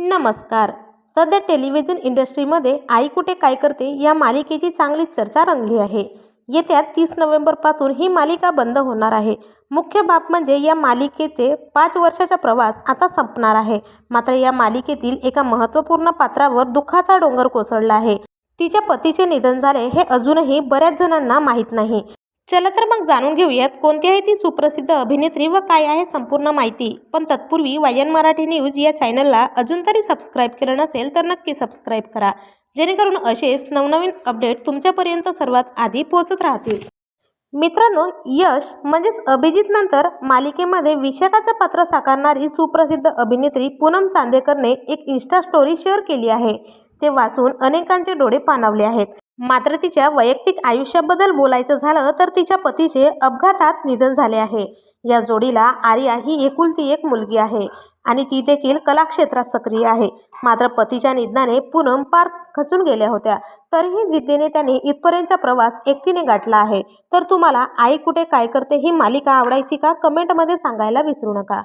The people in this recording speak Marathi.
नमस्कार. सध्या टेलिव्हिजन इंडस्ट्रीमध्ये आई कुठे काय करते या मालिकेची चांगली चर्चा रंगली आहे. येत्या तीस नोव्हेंबरपासून ही मालिका बंद होणार आहे. मुख्य बाब म्हणजे या मालिकेचे पाच वर्षाचा प्रवास आता संपणार आहे. मात्र या मालिकेतील एका महत्त्वपूर्ण पात्रावर दुःखाचा डोंगर कोसळला आहे. तिच्या पतीचे निधन झाले हे अजूनही बऱ्याच जणांना माहीत नाही. चला तर मग जाणून घेऊयात कोणती आहे ती सुप्रसिद्ध अभिनेत्री व काय आहे संपूर्ण माहिती. पण तत्पूर्वी वायन मराठी न्यूज या चॅनलला अजून तरी सबस्क्राईब केलं नसेल तर नक्की सबस्क्राईब करा. जेणेकरून असेच नवनवीन अपडेट तुमच्यापर्यंत सर्वात आधी पोहोचत राहतील. मित्रांनो यश म्हणजेच अभिजित नंतर मालिकेमध्ये विशाखाचं पात्र साकारणारी सुप्रसिद्ध अभिनेत्री पूनम चांदेकरने एक इन्स्टा स्टोरी शेअर केली आहे. ते वाचून अनेकांचे डोळे पाणावले आहेत. मात्र तिच्या वैयक्तिक आयुष्याबद्दल बोलायचं झालं तर तिच्या पतीचे अपघातात निधन झाले आहे. या जोडीला आर्या ही एकुलती एक मुलगी आहे आणि ती देखील कलाक्षेत्रात सक्रिय आहे. मात्र पतीच्या निधनाने पूनम पार खचून गेल्या होत्या. तरीही जिद्दीने त्याने इथपर्यंतचा प्रवास एकटीने गाठला आहे. तर तुम्हाला आई कुठे काय करते ही मालिका आवडायची का? कमेंटमध्ये सांगायला विसरू नका.